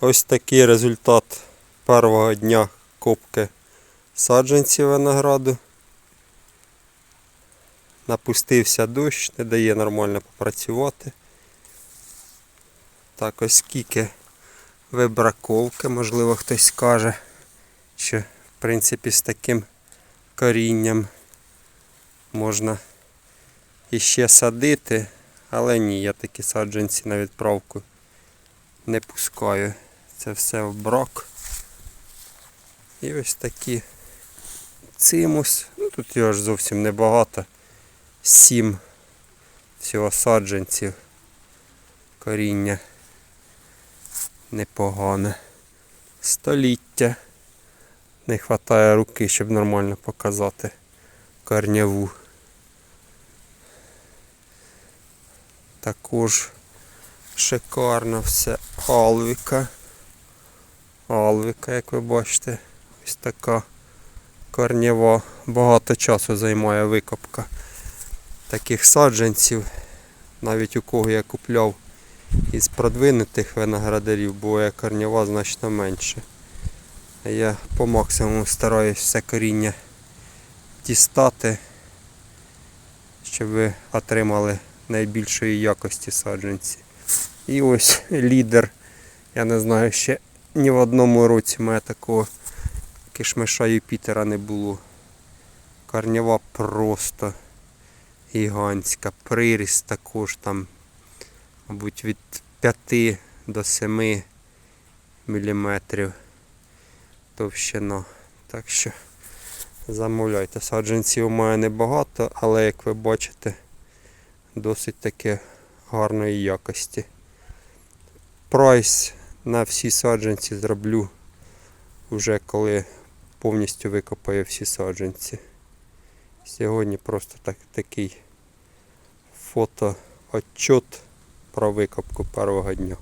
Ось такий результат першого дня копки саджанців винограду. Напустився дощ, не дає нормально попрацювати. Так, ось скільки вибраковки, можливо, хтось скаже, що в принципі з таким корінням можна іще садити, але ні, я такі саджанці на відправку не пускаю. Це все в брак. І ось такі цимус. Ну, тут його ж зовсім небагато. Сім всього саджанців. Коріння непогане. Століття. Не вистачає руки, щоб нормально показати корняву. Також шикарно все. Алвіка. Алвіка, як ви бачите, ось така корнєва. Багато часу займає викопка таких саджанців. Навіть у кого я купляв із продвинутих виноградарів, буває корнєва значно менше. Я по максимуму стараюсь все коріння дістати, щоб ви отримали найбільшої якості саджанці. І ось лідер. Я не знаю, ще ні в одному році мене такого кишмиша Юпітера не було. Корнєва просто гігантська. Приріст також там, мабуть, від 5 до 7 міліметрів товщина. Так що замовляйте. Саджанців у мене небагато, але як ви бачите, досить таки гарної якості. Прайс на всі саджанці зроблю вже коли повністю викопаю всі саджанці. Сьогодні просто так, такий фотоотчот про викопку першого дня.